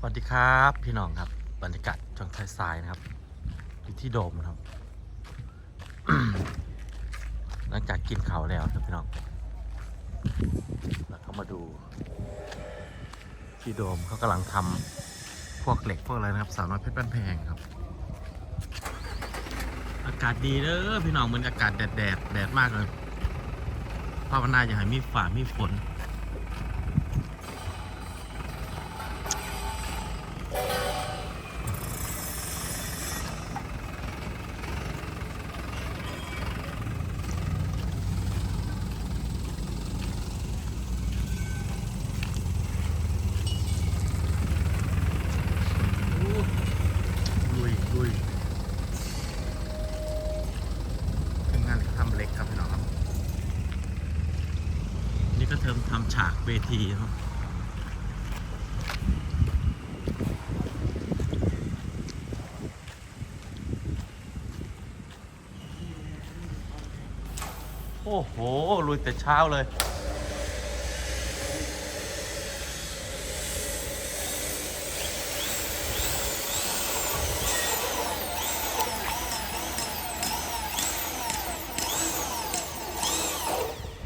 สวัสดีครับพี่น้องครับบรรยากาศช่องทยทรายนะครับอยู่ที่โดมนะครับ หลังจากกินเขาแล้วครับพี่น้องแล้วก็มาดู ที่โดมเขากำลังทำพวกเหล็กพวกอะไรนะครับสาวน้อยเพชรบ้านแพงครับ อากาศดีเด้อพี่น้องเหมือนอากาศแดดแดดแดดมากเลยภาวนาอย่าให้มีฝ่ามีฝน ลุยลุย ทำงานทำเล็กครับพี่น้องครับ นี่ก็เทิมทำฉากเวทีครับโอ้โหลุยแต่เช้าเลย มีข้างอ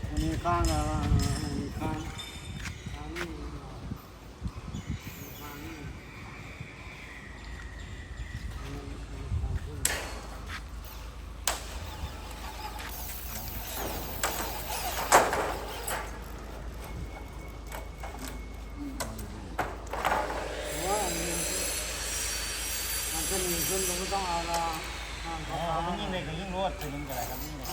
ะไรมีข้างข้างนี้ข้างนี้ว่ามันจะ มีขึ้นก็ไม่ต้องเอาละข้างอ๋เขาอมันยิ่งเล็กก็ยิ่งรวดตัวนึงก็ได้ครับยิ่งเล็ก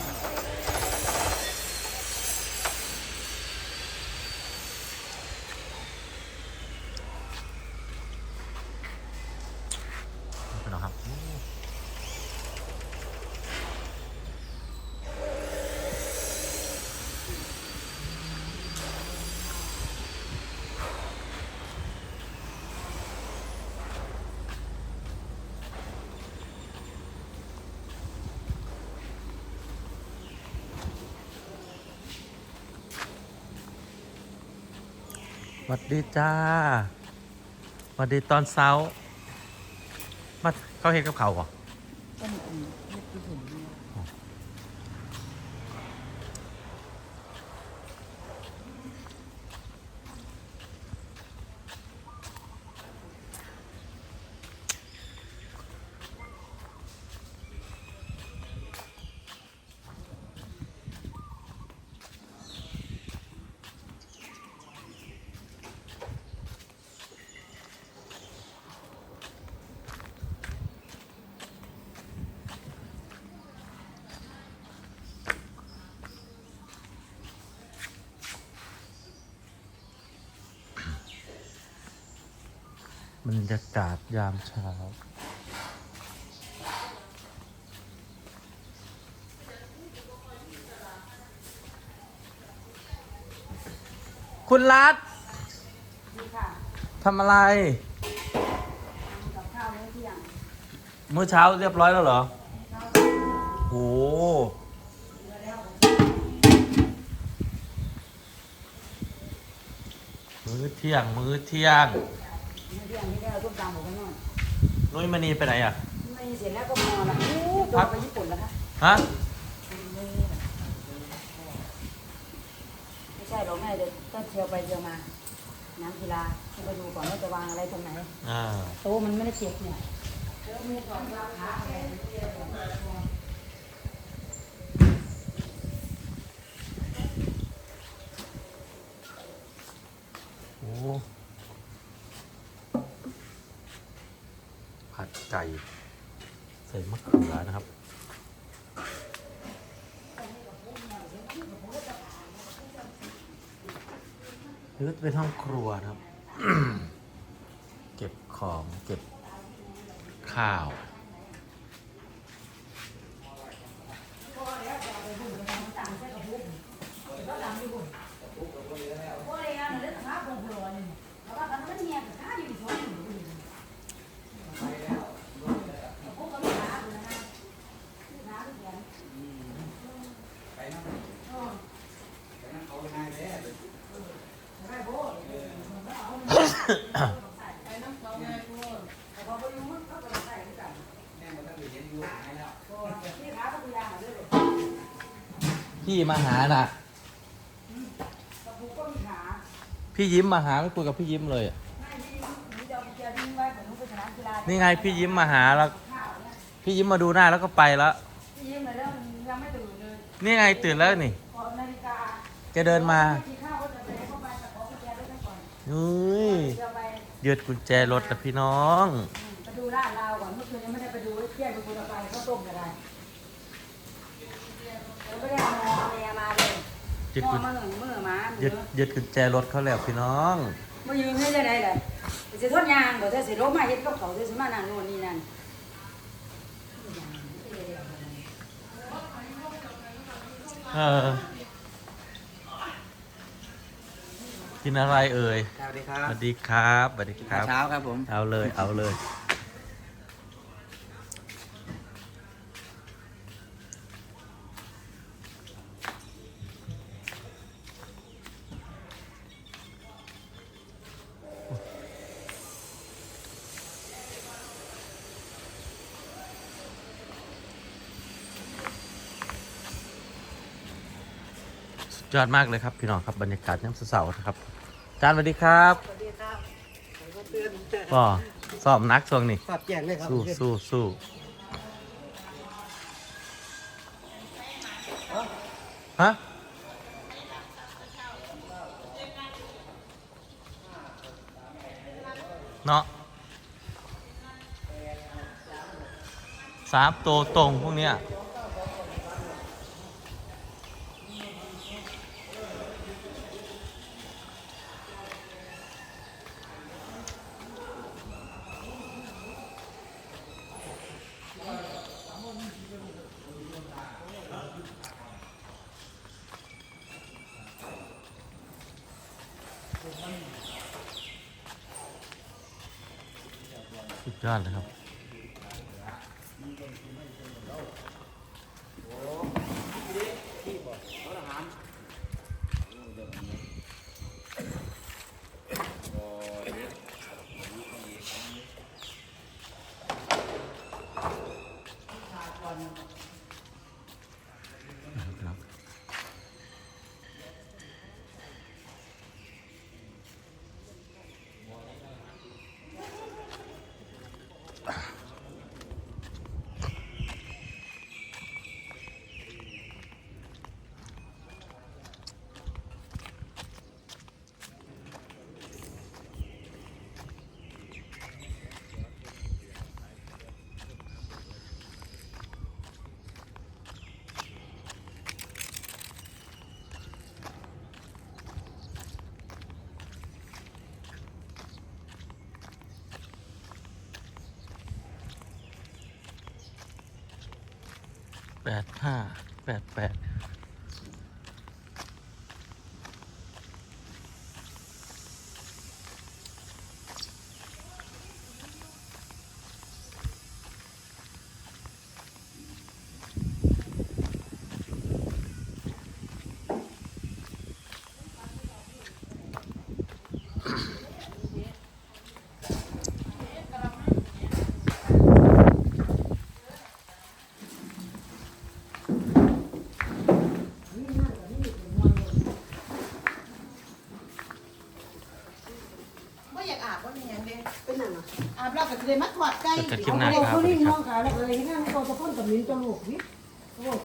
พี่น้องครับ ส วัสดีจ้าสวัสดีตอนเช้ามาเขาเห็นกับเขาเหรอ ต้นอืมเล็กที่สุดเนี่ย บรรยากาศยามเช้า คุณรัฐดีค่ะทำอะไรกับข้าวมื้อเที่ยงมื้อเช้าเรียบร้อยแล้วเหรอโหมื้อเที่ยง มื้อเที่ยงมื้อ เที่ยงนี่ได้เอาต้มตำหมูข้างนอกนุ้ยมณีไปไหนอะ ไม่เสร็จแล้วก็นอนละอู้โดนไปญี่ปุ่นแล้วคะฮะ ไม่ใช่หรอกแม่เดี๋ยวก็เที่ยวไปเที่ยวมา น้ำกีฬาต้องไปดูก่อนว่าจะวางอะไรตรงไหนอ่า โต๊ะมันไม่ได้เจ็บเนี่ยโอ้ ผัดไก่ ใส่มะเขือนะครับนี่ก็เป็นห้องครัวนะครับ เก็บของเก็บข้าว พี่มาหามาหาน่ะพี่ยิ้มมาหาไม่คุยกับพี่ยิ้มเลยนี่ไงพี่ยิ้มมาหาแล้ว พี่ยิ้มมาดูหน้าแล้วก็ไปแล้ว นเลยนี่ไงตื่นแล้วนี่ขอนาฬิกาแกเดินมากินข้าวก็จะไปเข้าไปแต่ขอกุญแจรถไว้ก่อนอุ้ยเดี๋ยวไปยืดกุญแจรถกับพี่น้องไปดูร้านเราก่อนเมื่อคืนยังไม่ได้ไปดูเที่ยงไปคุณเอาไปข้าวต้มก็ได้เราไม่ได้เอามอเมียมาเลยยืดมอกุญมาเหงมื่อมายืดยืดกุญแจรถเขาแล้วพี่น้องมายืนให้ได้เลยจะทดยางบ่จะสิรถมาเฮ็ดกับเขาจะสิมานั่นโน่นนี่นั่น เออ กินอะไรเอ่ย สวัสดีครัสบวัสดีครับ สวัสดีครับเช้าครับผม เอาเลย เอาเลย ยอดมากเลยครับพี่น้องครับบรรยากาศย่ำเสาร์นะครับอาจารย์สวัสดีครับสวัสดีครับผมก็เตือนก็สอบนักช่วงนี้ปรับแจกเลยครับสู้สู้สู้ฮะเนาะสามตัวตรงพวกเนี้ย ยอดเลยครับ แปดห้าแปดแปดไม่อยากอาบว่ามีอย่างเดียว เป็นนั่นน่ะ อาบ เราก็จะได้มาถอดไก่จบกันคลิปหน้าครับสวัสดีครับ เขานี่มองขาแล้วเลยนั่นเขาจะพ่นกับลิ้นจมูกนี่